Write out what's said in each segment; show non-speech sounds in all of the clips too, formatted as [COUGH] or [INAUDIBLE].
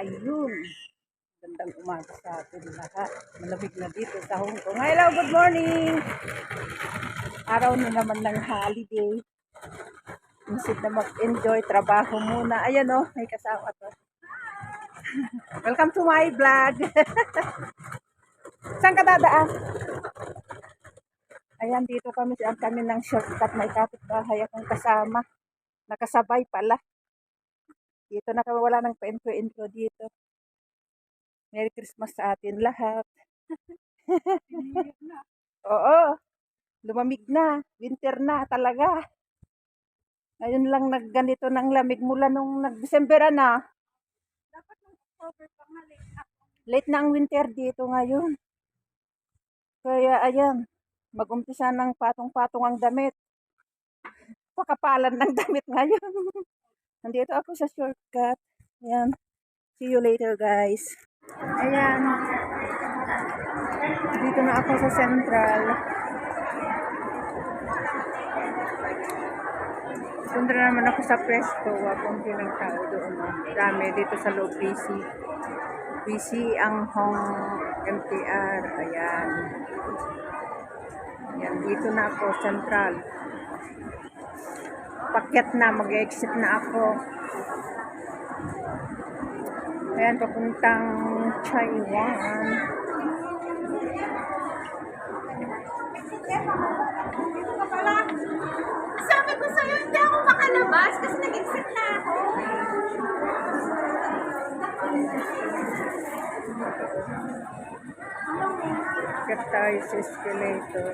Ayun. Gandang umaga sa atin lahat. Malamig na dito sa Hong Kong. Hello, good morning! Araw na naman ng holiday. Instead na mag-enjoy, trabaho muna. Ayan o, may kasama to. [LAUGHS] Welcome to my vlog. [LAUGHS] Saan ka dadaan? Ayan, dito kami. Saan kami ng shortcut. May kapitbahay akong kasama. Nakasabay pala. Dito na kami. Wala nang pa-intro-intro dito. Merry Christmas sa atin lahat. [LAUGHS] Oo. Lumamig na. Winter na talaga. Ngayon lang nagganito ng lamig mula nung nag-December na. Dapat nung October pa nga late na. Late na ang winter dito ngayon. Kaya ayan, mag-umpisa ng patong-patong ang damit. Pakapalan ng [LAUGHS] damit ngayon. Nandito ako sa shortcut. Ayan. See you later guys. Ayan. Dito na ako sa central. Punta na naman ako sa presto. Wapong ng tao doon. Dami dito sa loob busy. Busy ang Hong MTR. Ayan. Ayan, dito na ako, central. Pakyat na, mag-exit na ako. Ayan, papuntang Taiwan. Sabi ko sa'yo, hindi ako makalabas kasi nag-exit na ako. Pakyat tayo sa escalator.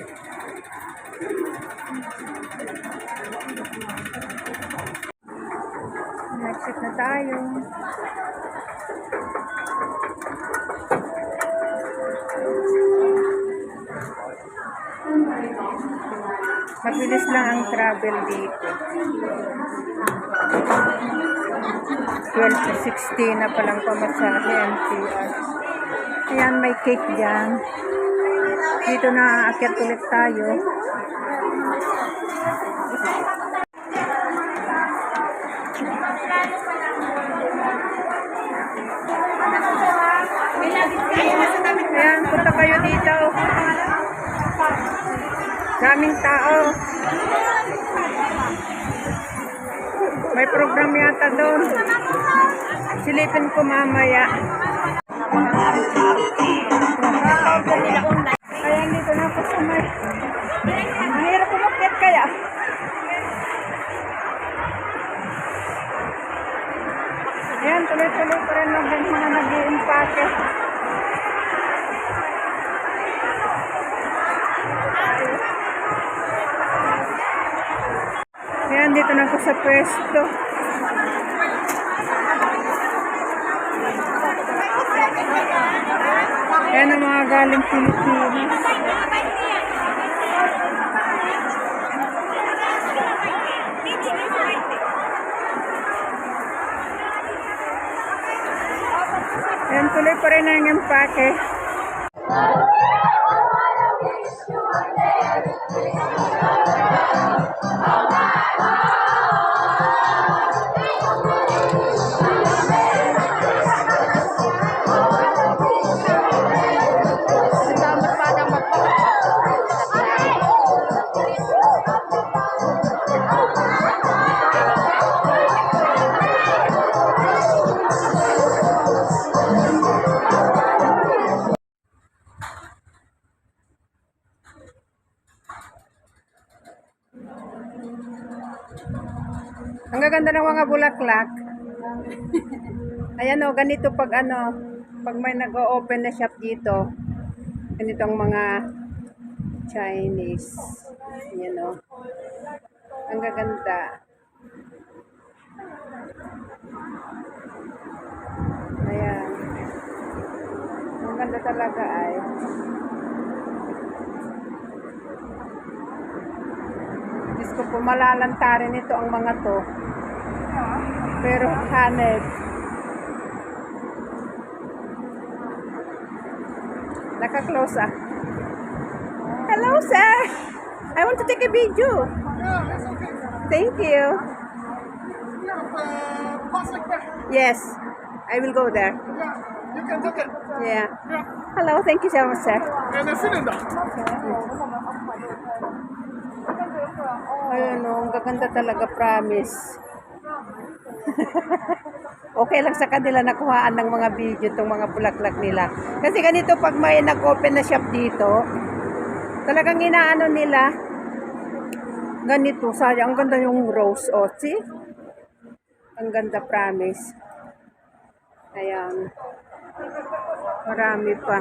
Exit na tayo. Mabilis lang ang travel dito. 12 to 16 na palang pamasahe MTR. Ayan, may cake dyan. Dito na aakyat ulit tayo. Ayan, punta kayo dito. Daming tao. May program yata doon. Silipin ko mamaya. Ayan, sa pwesto. Ayan ang mga galing Pilipinas. Ayan, tuloy pa rin ang empake. Ang gaganda ng mga bulaklak. Ayan o, ganito pag ano, pag may nag-open na shop dito, ganito ang mga Chinese. Ayan o. Ang gaganda. Ayan. Ang ganda talaga ay. Ko po, malalantarin ito ang mga to. Pero hanep. Naka-close ah. Hello, sir. I want to take a video. Okay. Thank you. Yes. I will go there. Yeah, you can take it. Yeah. Hello, thank you so much, sir. and a cylinder. Ayun, oh, ang gaganda talaga, promise. [LAUGHS] okay lang sa kanila nakuhaan ng mga video itong mga bulaklak nila. Kasi ganito pag may nag-open na shop dito, talagang inaano nila, ganito, sayang, ang ganda yung rose, oh, see? Ang ganda, promise. Ayan. Marami pa.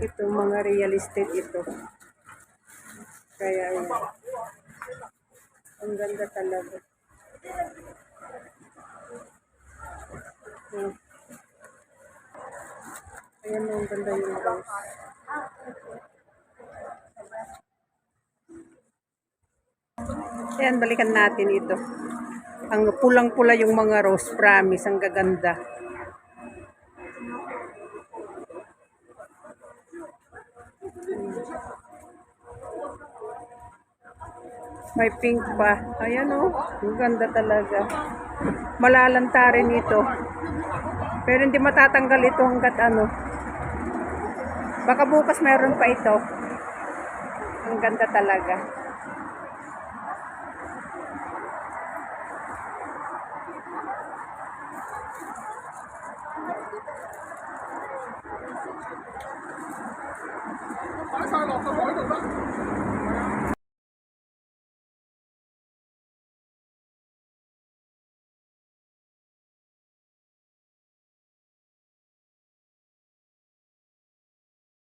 Ito, mga real estate ito. Kaya yun. Ang ganda talaga. Hmm. Ayan ang ganda yung rose. Ayan, balikan natin ito. Ang pulang-pula yung mga rose, promise, ang gaganda. May pink pa. Ayan oh. Ang ganda talaga. Malalanta rin ito. Pero hindi matatanggal ito hanggat ano. Baka bukas meron pa ito. Ang ganda talaga.